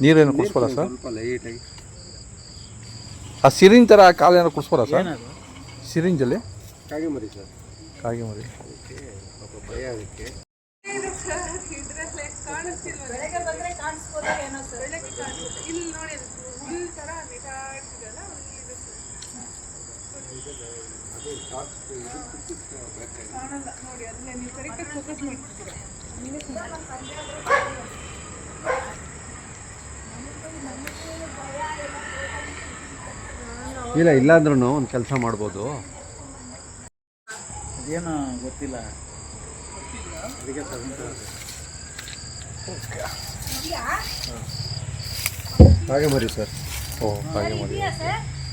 ನೀರೇನು ಕುಡಿಸ್ಬೋದ sir? ಸ್ವಲ್ಪ ಲೈಟಾಗಿ ಆ ಸಿರಿಂಜ್ ಥರ ಕಾಲು ಏನಾರು ಕುಡಿಸ್ಬೋದಾ ಸರ್? ಏನದು ಸಿರಿಂಜಲ್ಲಿ ಕಾಗೆ ಮರಿ ಸರ್. ಕಾಗೆ ಮರಿ ಅದಕ್ಕೆ ಪಾಪ ಭಯ ಅದಕ್ಕೆ. ಬೆಳಗ್ಗೆ ಬಂದ್ರೆ ಕಾಣಿಸ್ಬೋದಾ ಏನೋ ಸರ್ ಬೆಳಗ್ಗೆ ಕಾಣಿಸುತ್ತೆ ಇಲ್ಲಿ ನೋಡಿ ಅದು ಹುಲ್ ತರ ನೆಟಾಡ್ತಿದೆಯಲ್ಲ ಇದು ಕಾಣಲ್ಲ ನೋಡಿ ಅದನ್ನ ನೀವು ಕರೆಕ್ಟಾಗಿ ಫೋಕಸ್ ಮಾಡ್ತಿದ್ದೀರಾ ಇಲ್ಲ ಇಲ್ಲಾಂದ್ರೂ ಒಂದು ಕೆಲಸ ಮಾಡ್ಬೋದು. ಅದೇನೋ ಗೊತ್ತಿಲ್ಲ. ಕಾಗೆ ಮರಿ ಸರ್. ಓ ಕಾಗೆ ಮರಿ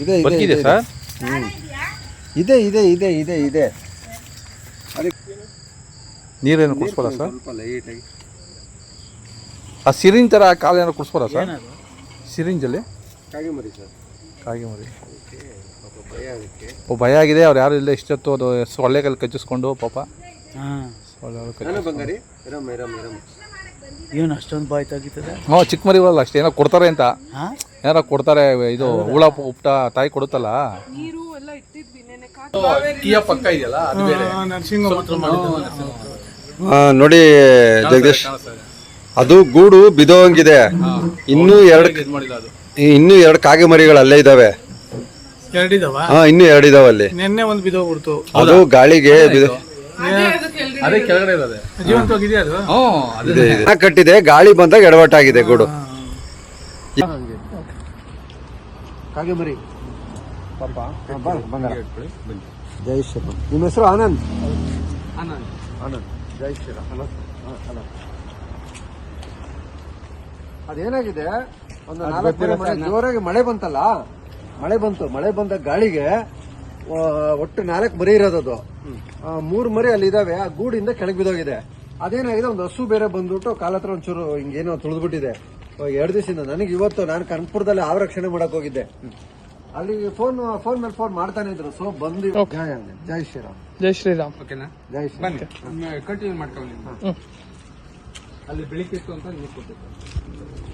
ಇದೆ ಇದೆ, ಸರ್? ಇದೆ ಇದೆ ಇದೆ ಇದೆ ಇದೆ. ಅದಕ್ಕೆ ನೀರೇನು ಕುಡಿಸ್ಬೋದಾ ಸರ್? ಸ್ವಲ್ಪ ಲೈಟಾಗಿ ಆ ಸಿರಿಂಜ್ ಥರ ಕಾಲು ಏನಾದ್ರು ಕುಡಿಸ್ಬೋದಾ ಸರ್? ಸಿರಿಂಜಲ್ಲಿ? ಕಾಗೆ ಮರಿ ಸರ್. ಕಾಗೆ ಮರಿ ಅದಕ್ಕೆ ಭಯ ಅದಕ್ಕೆ. ಓ ಭಯ ಆಗಿದೆ ಅವ್ರು ಯಾರು ಇಲ್ಲ ಇಷ್ಟೊತ್ತು ಅದು ಸೊಳ್ಳೆಗಳು ಕಚ್ಚಿಸ್ಕೊಂಡು ಪಾಪ. ಹಾಂ. ಸೊಳ್ಳೆಗಳು ಕಚ್ಚಿ ಏನು ಅಷ್ಟೊಂದು ಬಾಯ್ ತೆಗಿತದೆ? ಹ್ಞೂ ಚಿಕ್ಕ ಮರಿಗಳಲ್ಲ ಅಷ್ಟೇ ಏನೋ ಕೊಡ್ತಾರೆ ಅಂತ. ಹಾಂ? ಏನಾರ ಕೊಡ್ತಾರೆ ಇದು ಹುಳ ಉಪ್ಟ ತಾಯಿ ಕೊಡುತ್ತಲ್ಲ. ನೀರು ಎಲ್ಲ ಇಟ್ಟಿದ್ವಿ ನೆನೆ ಕಾಕಿ ಕಿಯ ಪಕ್ಕ ಇದೆಯಲ್ಲ ನೋಡಿ ಜಗದೀಶ್ ಅದು ಗೂಡು ಬಿದೋಂಗಿದೆ. ಇನ್ನೂ ಎರಡು ಇನ್ನೂ ಎರಡು ಕಾಗೆ ಮರಿಗಳು ಅಲ್ಲೇ ಇದಾವೆ ಎರಡಿದಾವ? ಹಾ ಇನ್ನೂ ಎರಡು ಇದಾವಲ್ಲಿ ನಿನ್ನೆ ಒಂದು ಅದು ಗಾಳಿಗೆ ಬಿದ ಅದೇ. ಕೆಳಗಡೆ ಇರೋದೆ ಜೀವಂತವಾಗಿದೆಯಾ ಅದು? ಇದೆ, ಇದೆ. ಕಟ್ಟಿದೆ ಗಾಳಿ ಬಂದಾಗ ಎಡವಟ್ಟಾಗಿದೆ ಗೂಡು. ಬರಿ ಮರಿ ಜೈ ಶ್ರೀರಾಮ್ ನಿಮ್ಮ ಹೆಸರು ಆನಂದ್? ಆನಂದ್. ಜೈ ಶ್ರೀರಾಮ್ ಹಲೋ. ಹಲೋ. ಅದೇನಾಗಿದೆ? ಒಂದು ನಾಲ್ಕು ಮನೆ ಮಳೆ ಜೋರಾಗಿ ಮಳೆ ಬಂತಲ್ಲ? ಮಳೆ ಬಂತು. ಮಳೆ ಬಂದ ಗಾಳಿಗೆ ಒಟ್ಟು ನಾಲ್ಕು ಮರಿ ಇರೋದದು ಅದು. ಮೂರು ಮರಿ ಅಲ್ಲಿ ಇದಾವೆ. ಆ ಗೂಡಿಂದ ಕೆಳಗೆ ಬಿದ್ದೋಗಿದೆ. ಅದೇನಾಗಿದೆ? ಒಂದು ಹಸು ಬೇರೆ ಬಂದ್ಬಿಟ್ಟು ಕಾಲ ಹತ್ರ ಒಂಚೂರು ಹಿಂಗೇನೋ ತುಳಿದ್ಬಿಟ್ಟಿದೆ. ಎರಡು ದಿವಸದಿಂದ. ನನಗೆ ಇವತ್ತು ನಾನು ಕನಕಪುರದಲ್ಲಿ ಆವ ರಕ್ಷಣೆ ಮಾಡಕ್ ಹೋಗಿದ್ದೆ. ಅಲ್ಲಿ ಫೋನ್ ಫೋನ್ ಮೇಲೆ ಫೋನ್ ಮಾಡ್ತಾನೆ ಇದ್ರು. ಸೊ ಬಂದು ಜೈ ಶ್ರೀರಾಮ್. ಜೈ ಶ್ರೀರಾಮ್. ಜೈ ಶ್ರೀರಾಮ್. ಕಂಟಿನ್ಯೂ ಮಾಡ್ಕೊಳ್ಳಿ ಅಲ್ಲಿ ಬೆಳಿಗ್ಗೆ ಅಂತ ನೀವು ಕೊಟ್ಟಿದ್ದೆ.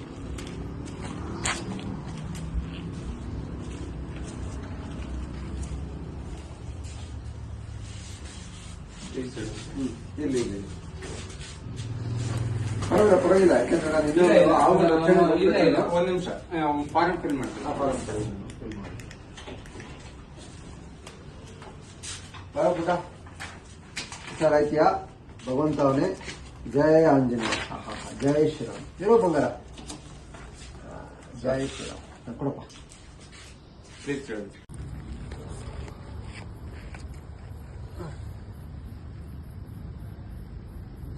ಇಲ್ಲಿ ಇಲ್ಲಿ ಪರವಾಗಿಲ್ಲ ಪರವಾಗಿಲ್ಲ ಯಾಕಂದ್ರೆ ನಾನು ಇನ್ನೂ ಆವು ರಕ್ಷಣೆ ಮಾಡ್ಬೇಕಲ್ಲ. ಒಂದ್ ನಿಮಿಷ ಫಾರಂ ಫಿಲ್ ಮಾಡ್ತೀನಿ ಆ, ಪರವಾಗಿಲ್ಲ. ಬಾ ಪುಟ್ಟ ಹುಷಾರಾಯ್ತೀಯಾ ಭಗವಂತವನೇ ಜಯ ಆಂಜನೇಯ ಜಯ ಹಾ, ಹಾ. ಜೈ ಶ್ರೀರಾಮ್ ಇರೋ ಬಂಗಾರ ಜಯ ಶ್ರೀರಾಮ್ ಕೊಡಪ್ಪ ಪ್ಲೀಸ್ ಹೇಳಿ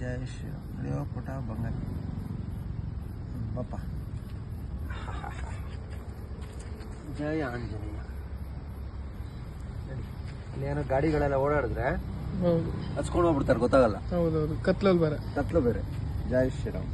ಜೈ ಶ್ರೀರಾಮ್ ಇಳಿಯೋ ಪುಟ ಬಂಗಾರ. ಬಪ್ಪ. ಜಯ ಆಂಜನೇಯ. ಅಲ್ಲಿ ಏನೋ ಗಾಡಿಗಳೆಲ್ಲ ಓಡಾಡಿದ್ರೆ ಹೌದು. ಹಚ್ಕೊಂಡು ಹೋಗ್ಬಿಡ್ತಾರೆ ಗೊತ್ತಾಗಲ್ಲ. ಹೌದೌದು. ಕತ್ಲಲ್ಲಿ ಬೇರೆ. ಕತ್ಲು ಬೇರೆ. ಜಯ ಶ್ರೀರಾಮ್